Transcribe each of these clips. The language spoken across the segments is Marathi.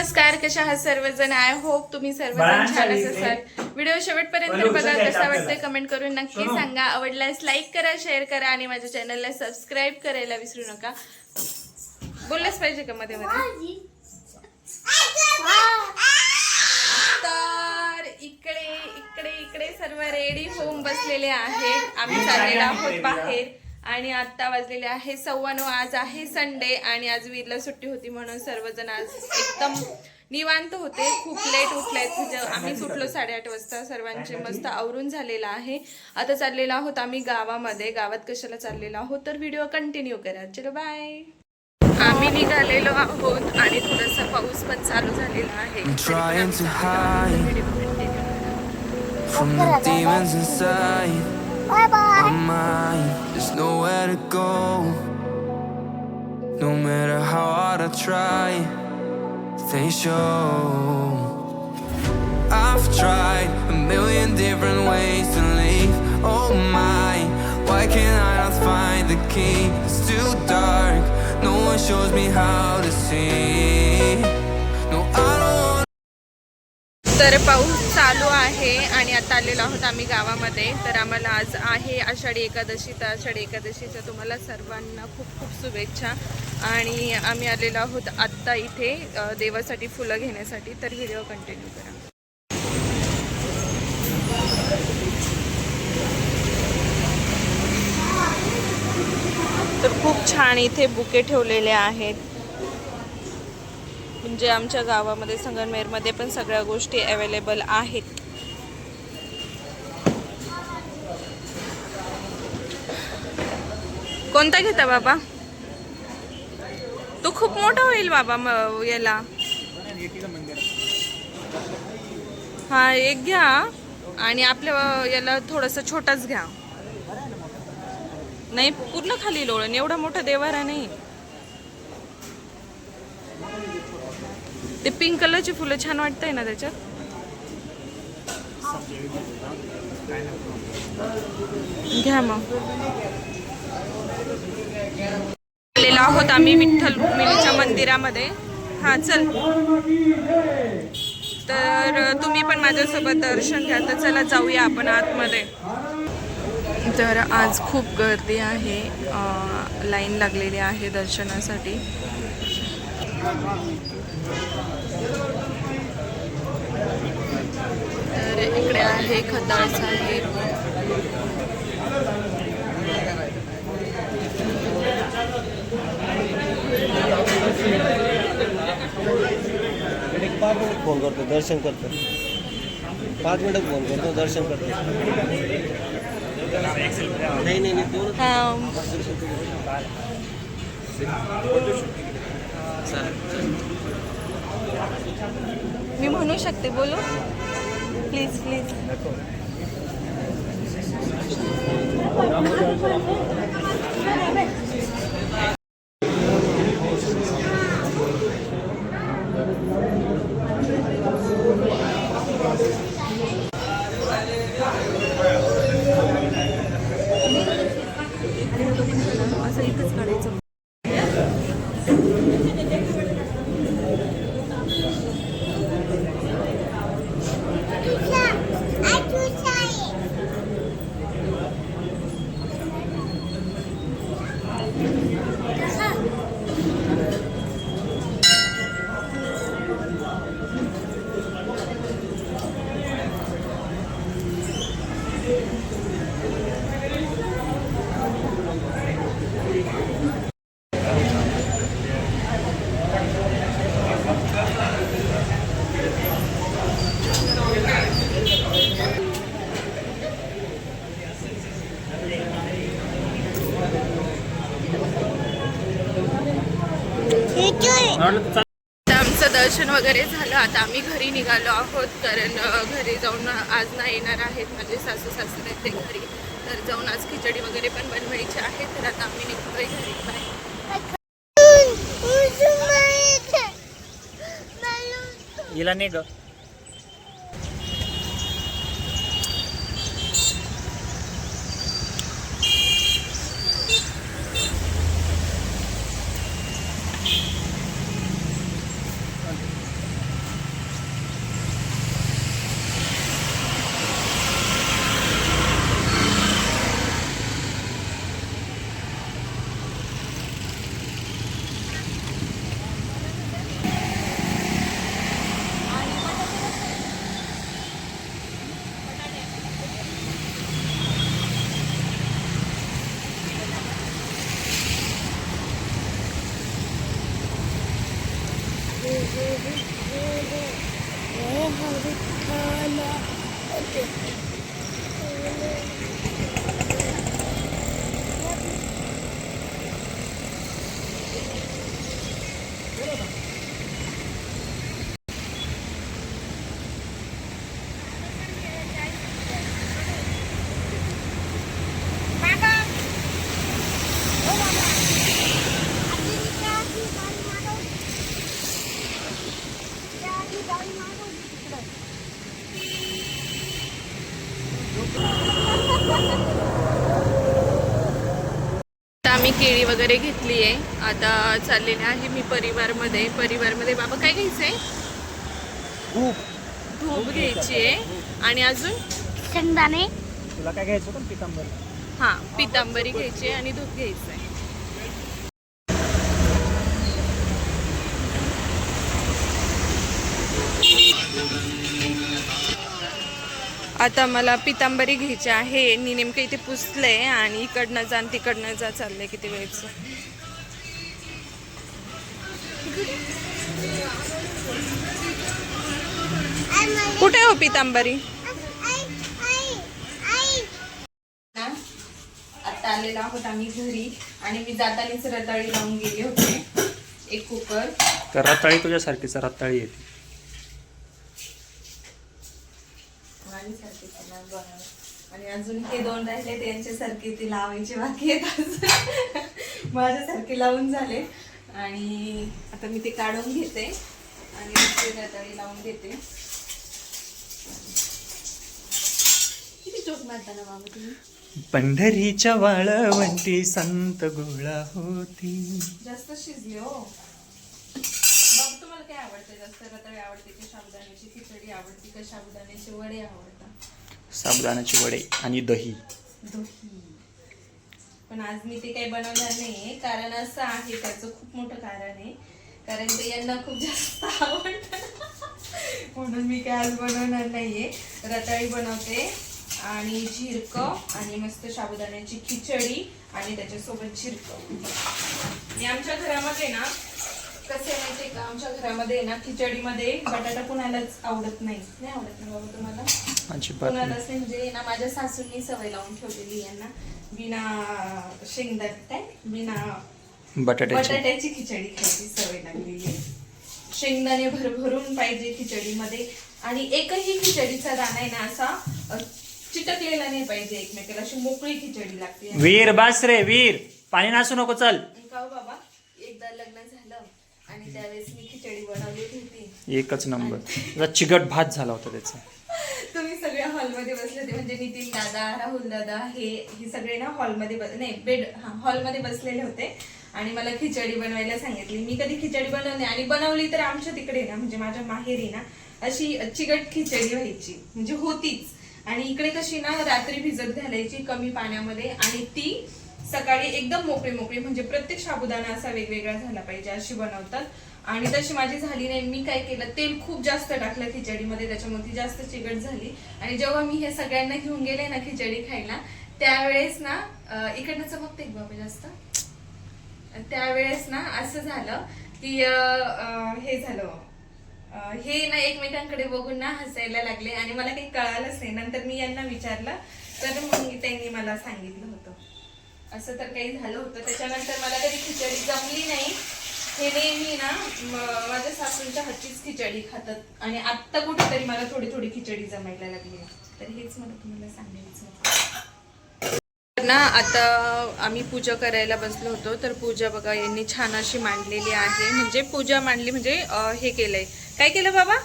नमस्कार कशा आहात सर्वजण? आय होप तुम्ही सर्वजण इकडे. असाल. व्हिडिओ शेवटपर्यंत बघा कसा वाटतंय. कमेंट करून नक्की. सांगा. आवडल्यास लाईक करा शेअर करा आणि माझ्या चॅनलला सबस्क्राईब करायला विसरू नका. बोललंच पाहिजे का मध्ये मध्ये? तर इकडे इकडे इकडे सर्व रेडी होऊन बसलेले आहेत. आम्ही चाललेलो आहोत बाहेर. आणि आता वाजलेले आहे सव्वा नऊ आज आहे संडे आणि आज वीरला सुट्टी होती म्हणून सर्वजण आज एकदम निवांत होते. खूप लेट उठलेत म्हणजे आम्ही सुटलो साडेआठ वाजता. सर्वांचे मस्त आवरून झालेला आहे. आता चाललेलो आहोत आम्ही गावामध्ये. गावात कशाला चाललेलो आहोत? तर व्हिडिओ कंटिन्यू करा. चलो बाय आम्ही निघालेलो आहोत आणि थोडासा पाऊस पण चालू झालेला आहे. Bye bye. My mind is nowhere to go. No matter how hard I try, they show. I've tried a million different ways to leave. Oh my, why can't I not find the key? It's too dark. No one shows me how to see. तर पाऊस चालू आहे आणि आता आलेलो आहोत आम्ही गावामध्ये. तर आम्हाला आज आहे आषाढी एकादशी. तर आषाढी एकादशीच्या तुम्हाला सर्वांना खूप खूप शुभेच्छा. आणि आम्ही आलेलो आहोत आत्ता इथे देवासाठी फुलं घेण्यासाठी. तर व्हिडिओ कंटिन्यू करा. तर खूप छान इथे बुके ठेवलेले आहेत. म्हणजे आमच्या गावामध्ये संगमनेरमध्ये पण सगळ्या गोष्टी अवेलेबल आहेत. कोणता घेता बाबा? तो खूप मोठा होईल बाबा याला. हा एक घ्या. आणि आपल्या याला थोडासा छोटाच घ्या. नाही पूर्ण खाली लोळण. एवढा मोठा देवारा नाही. ते पिंक कलरची फुलं छान वाटतंय ना त्याच्यात? घ्या मग. आलेलो आहोत आम्ही विठ्ठल रुक्मिणीच्या मंदिरामध्ये. हा चल. तर तुम्ही पण माझ्यासोबत दर्शन घ्या. तर चला जाऊया आपण आतमध्ये. तर आज खूप गर्दी आहे. लाईन लागलेली आहे दर्शनासाठी. तर इकडे आहे खताळ साहेब. एक पाच मिनिट फ़ोन करतो दर्शन करतो. पाच मिनिटात फ़ोन करतो दर्शन करतो. नाही नाही नाही दोन हा. मी म्हणू शकते बोलू? प्लीज प्लीज असं इथंच काढायचं आता आमचं दर्शन वगैरे झालं. आता आम्ही घरी निघालो आहोत कारण घरी जाऊन आज ना येणार आहेत माझे सासू सासरे ते घरी. तर जाऊन आज खिचडी वगैरे पण बनवायची आहे. तर आता आम्ही निघतोय घरी. बाय हिला नाही ग केळी वगैरे घेतली आहे. आता चाललेले आहे मी परिवारमध्ये. परिवारमध्ये बाबा काय घ्यायचं आहे खूप धूप घ्यायची आहे. आणि अजून? शेंगदाणे. तुला काय घ्यायचं हां पितांबरी घ्यायची आहे आणि धूप घ्यायचं आहे आता मला पितांबरी घ्यायची आहे. मी नेमकं इथे पुसलंय आणि इकडनं जा आणि तिकडनं जा चाललंय किती वेळचं. कुठे हो पितांबरी? आता आलेलो आहोत आम्ही घरी आणि मी जातानीच रताळी लावून गेले होते. एक कुकर. तर रताळी तुझ्यासारखीच रताळी येते. आणि सारखी त्यांना बनव. आणि अजून हे दोन राहिले त्यांच्यासारखे ते लावायचे बाकी आहेत अजून. माझ्यासारखे लावून झाले. आणि आता मी ते काढून घेते. आणि ते रताळी लावून घेते. किती चोख मारताना बाबा तुम्ही? पंढरीच्या वाळवंटी संत गोळा होती. जास्त शिजले हो. तुम्हाला काय आवडते? जास्त रताळी आवडते की साबुदाण्याची खिचडी आवडते का साबुदाण्याचे वडे आवडतात? साबुदाण्याचे वडे आणि दही. दही. पण आज मी ते काही बनवणार नाहीये. कारण असं आहे त्याचं खूप मोठं कारण आहे. कारण ते यांना खूप जास्त आवडतं. म्हणून मी काय आज बनवणार नाहीये. रताळी बनवते आणि झिरकं आणि मस्त साबुदाण्याची खिचडी आणि त्याच्यासोबत झिरकं आमच्या घरामध्ये ना कसं आहे माहितीये का? आमच्या घरामध्ये ना खिचडीमध्ये बटाटा कुणालाच आवडत नाही. नाही आवडत ना बाबा तुम्हाला? नाही. कुणालाच म्हणजे ना माझ्या सासूंनी सवय लावून ठेवलेली यांना. बिना शेंगदात काय? बिना बटाट्याची. खिचडी खायची सवय लागलेली आहे. शेंगदाणे भरभरून पाहिजे खिचडीमध्ये. आणि एकही खिचडीचा दाणा आहे ना असा चिटकलेला नाही पाहिजे एकमेकाला. अशी मोकळी खिचडी लागते. वीर बास रे वीर. पाणी नासू नको चल का हो बाबा एकदा लग्न झालं आणि त्यावेळेस मी खिचडी बनवलेली होती. एकच नंबर. चिकट भात झाला होता त्याचा. तुम्ही सगळे हॉलमध्ये बसले होते म्हणजे नितीन दादा राहुल दादा हे हे सगळे ना हॉलमध्ये नाही बेड हॉलमध्ये बसलेले होते. आणि मला खिचडी बनवायला सांगितली. मी कधी खिचडी बनवली आणि बनवली तर आमच्या तिकडे ना म्हणजे माझ्या माहेरी ना अशी चिकट खिचडी व्हायची. म्हणजे होतीच. आणि इकडे कशी ना रात्री भिजत घालायची कमी पाण्यामध्ये. आणि ती सकाळी एकदम मोकळी मोकळी म्हणजे प्रत्येक साबुदाणा असा वेगवेगळा झाला पाहिजे अशी बनवतात. आणि तशी माझी झाली नाही मी काय केलं तेल खूप जास्त टाकलं खिचडीमध्ये त्याच्यामुळे ती जास्त चिकट झाली. आणि जेव्हा मी हे सगळ्यांना घेऊन गेले ना खिचडी खायला त्यावेळेस ना अं, इकडनं चमकते बाबा जास्त? त्यावेळेस ना असं झालं की हे झालं. हे ना एकमेकांकडे बघून ना हसायला लागले आणि मला काही कळालंच नाही. नंतर मी यांना विचारलं तर मग त्यांनी मला सांगितलं होतं. असं तर काही झालं होतं. त्याच्यानंतर मला कधी खिचडी जमली नाही. हे नेहमी ना माझ्या सासूंच्या हातचीच खिचडी खातात. आणि आत्ता कुठेतरी मला थोडी थोडी खिचडी जमायला लागली तर हेच मला तुम्हाला सांगायचं ना आता आम्ही पूजा करायला बसलो होतो. तर पूजा बघा यांनी छान अशी मांडलेली आहे. म्हणजे पूजा मांडली म्हणजे हे केलंय. काय केलं बाबा?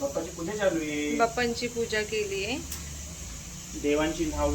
बाप्पाची पूजा चालू आहे. बाप्पांची पूजा केली आहे. देवांची नाव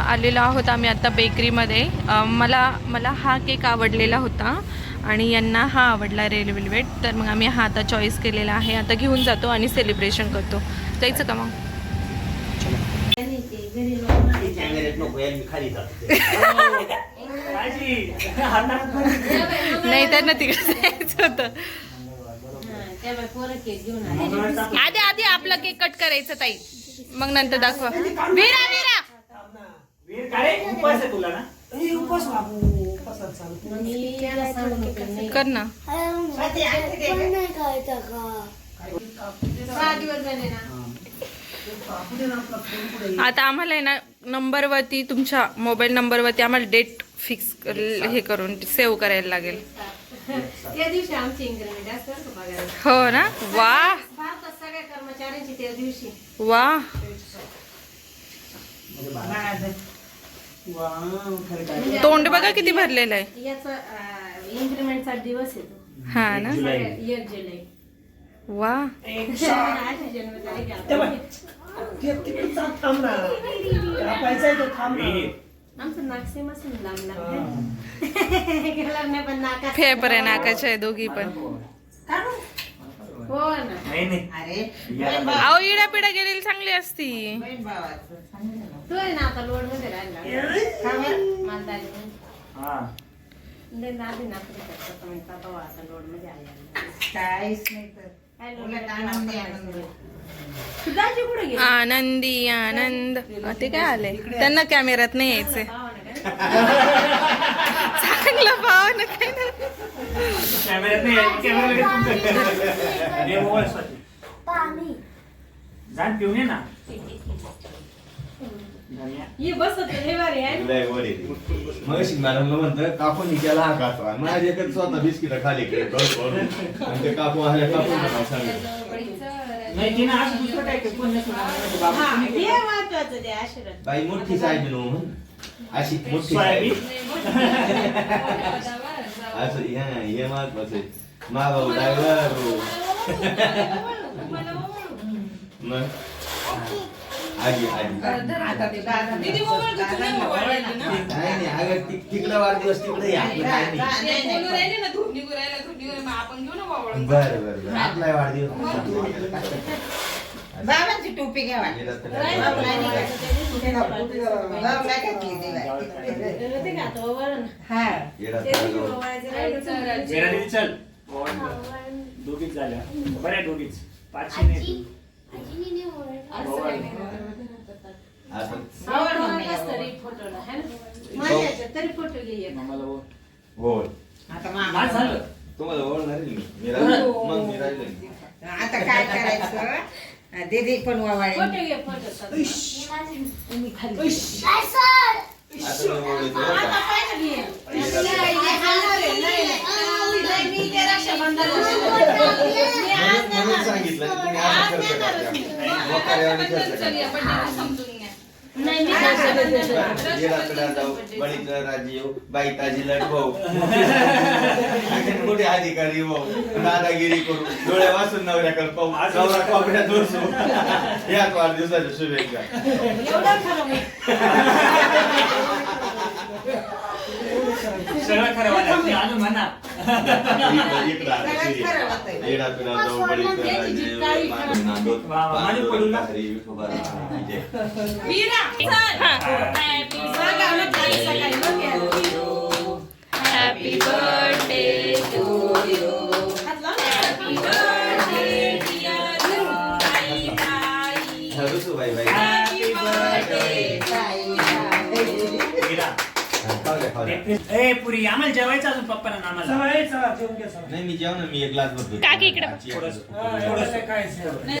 आलेलो आहोत आम्ही आता बेकरीमध्ये मला मला हा केक आवडलेला होता आणि यांना हा आवडला रेड वेल्वेट तर मग आम्ही हा आता चॉईस केलेला आहे. आता घेऊन जातो आणि सेलिब्रेशन करतो. जायचं का मग? नाही तर ना नाही त्यांना तिकडे जायचं होतं. आधी आधी आपला केक कट करायचं ताई. मग नंतर दाखवा. विरा विरा! वीर काय? रे? उपवास आहे तुला ना? कर ना. आता आम्हाला आहे ना नंबरवरती तुमच्या मोबाईल नंबरवरती आम्हाला डेट फिक्स हे करून सेव्ह करायला लागेल. त्या दिवशी आमची हो ना? वा. भारतात सगळ्या कर्मचाऱ्यांची त्या दिवशी. वा. काय. तोंड बघा किती भरलेलं आहे. याचा इन्क्रीमेंटचा दिवस येतो हा ना? जुलै. एक जुलै. वा. जन्मतारीख आहे. फेपर नाकाच्या आहे दोघी पण. हो ना. नाही नाही. या. अहो इडा पिडा गेलेली चांगली असती. तू आहे ना आता लोडमध्ये राहिला. हा. नाही आनंदी आनंदी. सुधाची कुठे गेली? आनंदी आनंद. अ, ते काय आले? त्यांना कॅमेऱ्यात नाही यायचे चांगलं पाव ना. काय ना हे ना. ही बसत लय भारी आहे मग मॅडमला म्हणतं कापून केला हा काचवा माझ्या एकच स्वतः बिस्किट खाली केले डोल भरून. आणि ते कापू आले कापून टाकावं सांगितलं नाही तिनं असं दुसरं काय. कोण. बाबा, हा, तुम्ही हे केलं. महत्वाचं ते आशीर्वाद बाई मोठी साहेब नो अशी मोठी सोयाबीन असं हे हे महत्वाचं आहे मा भाऊ ड्रायव्हर मग आजी आजी आता ते दादा नाही नाही अगं ति- तिकडं वाढदिवस तिकडे या आपलं काय नाही बरं बरं बरं आपला वाढदिवस बाबांची टोपी घ्यावा गेला तर बाबला घातली देवा. ते का आता वळण. हा गेला ते तर दिवशी जाऊ. वळायचं राहिलं तर मेरा दिदी चल दोघीच झाल्या बरं आहे दोघीच पाचशे नाही असं काही नाही. फोटोला, है ना? तरी फोटो घे आता मामा झालं तुम्हाला मी राहिलो मग मी राहिलो आता काय करायचं दीदी पण वावाळी फोटो घे फोटो आता म्हणून सांगितलं की तुम्ही असं करता जाऊ बळीचं राजी येऊ बाई ताजी लट भाऊ मोठे अधिकारी भाऊ दादागिरी करू डोळे वाचून नवऱ्याकडे पाहू नवरा कॉपऱ्या दोसू याच वाढदिवसाच्या शुभेच्छा एवढं खरं मी. सगळं खरं वाटलं ते अजून म्हणा इकडं- इकडं ए पुरी आम्हाला जेवायचं अजून पप्पा ना आम्हाला. नाही मी जेवण मी एक ग्लास भरतो काकी इकडं. आजची एक-